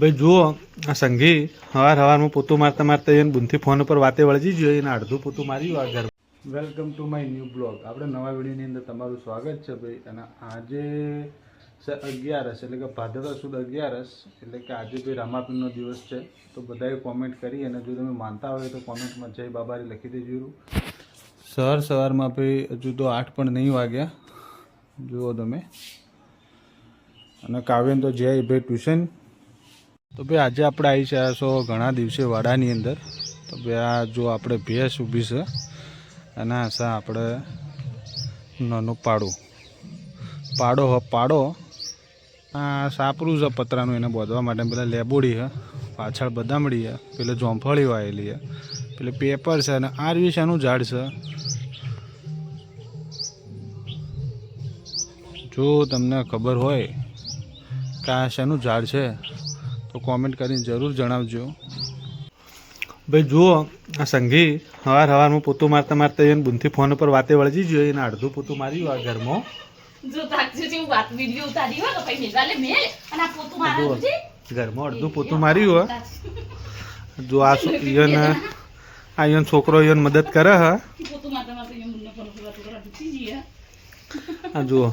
ભાઈ, જુઓ, આ સંઘી હવાર હવારમાં પોતું મારતા મારતા એને બુનથી ફોન ઉપર વાતે વળજી જોઈએ એને અડધું પોતું માર્યું આ ઘર welcome to my new blog. આપણે નવા વિડીયોની અંદર તમારું સ્વાગત છે ભાઈ. અને આજે અગિયારસ, એટલે કે ભાદરવા સુદ અગિયારસ, એટલે કે આજે ભાઈ રામાપીરનો દિવસ છે, તો બધાએ કોમેન્ટ કરી અને જો તમે માનતા હોય તો કોમેન્ટમાં જય બાબારી લખી દેજો સવાર સવારમાં ભાઈ, હજુ તો આઠ પણ નહીં વાગ્યા. જુઓ તમે. અને કાવ્યન તો જય ભાઈ, ટ્યુશન. તો ભાઈ આજે આપણે આવી છે છો ઘણા દિવસે વાડાની અંદર. તો ભાઈ આ જો આપણે ભેંસ ઊભી છે, અને આ છે આપણે નાનું પાડું. પાડો હ, પાડો. આ સાપરું છે પતરાનું, એને બોધવા માટે પેલા લેબોડી છે, પાછળ બદામડી છે, પેલે જોંફળી વાયેલી છે, પેલે પેપર છે, અને આરવી એનું ઝાડ છે. જો તમને ખબર હોય કે આ શેનું ઝાડ છે તો કોમેન્ટ કરીને જરૂર જણાવજો. ભાઈ જુઓ આ સંઘી હવાર હવારમાં પોતું મારતા મારતા એને બુનથી ફોન ઉપર વાતે વળજી જોઈએ એને અડધું પોતું માર્યું આ ઘરમાં. ઘરમાં અડધું પોતું માર્યું હો. જો આ શું ઈયોન આ ઈયોન છોકરો ઈયોન મદદ કરે હ. આ જુઓ.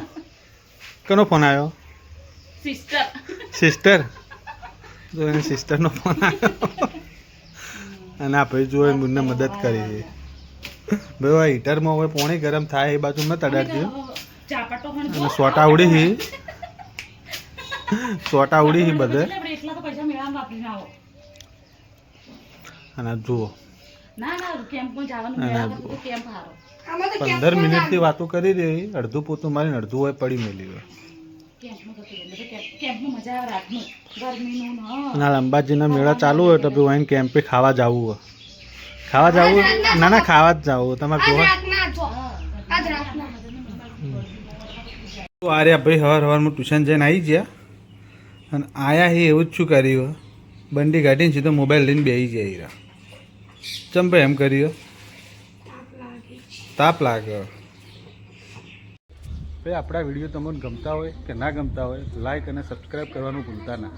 કનો ફોન આવ્યો? સિસ્ટર સિસ્ટર જો એને સિસ્ટરનો ફોન અને આપણે જો એને મદદ કરી છે. ભાઈ આ હીટરમાં હવે પોણી ગરમ થાય એ બાજુ મેં તડાડતી અને સોટા ઉડી હી. સોટા ઉડી હી બધે. તો અને જુઓ. ના ના ના, ના, તો પંદર મિનિટથી વાતો કરી રહી અડધું પોતું મારીને અડધું હોય પડી મેલી હોય. ને હા અંબાજીના મેળા ચાલુ હોય તો ભાઈ વાઈન કેમ્પે ખાવા જવું હોય. ખાવા જવું? ના ના ખાવા જ જવું તમારે જોવા તો આર્યા ભાઈ હવાર હવારમાં ટ્યુશન જઈને આવી ગયા. અને આયા હે એવું જ શું કર્યું બંડી કાઢીને સીધો મોબાઈલ લઈને બેસી જાય રહ્યા ચમ ભાઈ એમ કર્યું તાપ લાગે. ભાઈ આપણા વીડિયો તમને ગમતા હોય કે ના ગમતા હોય લાઇક અને સબસ્ક્રાઈબ કરવાનું ભૂલતા ના.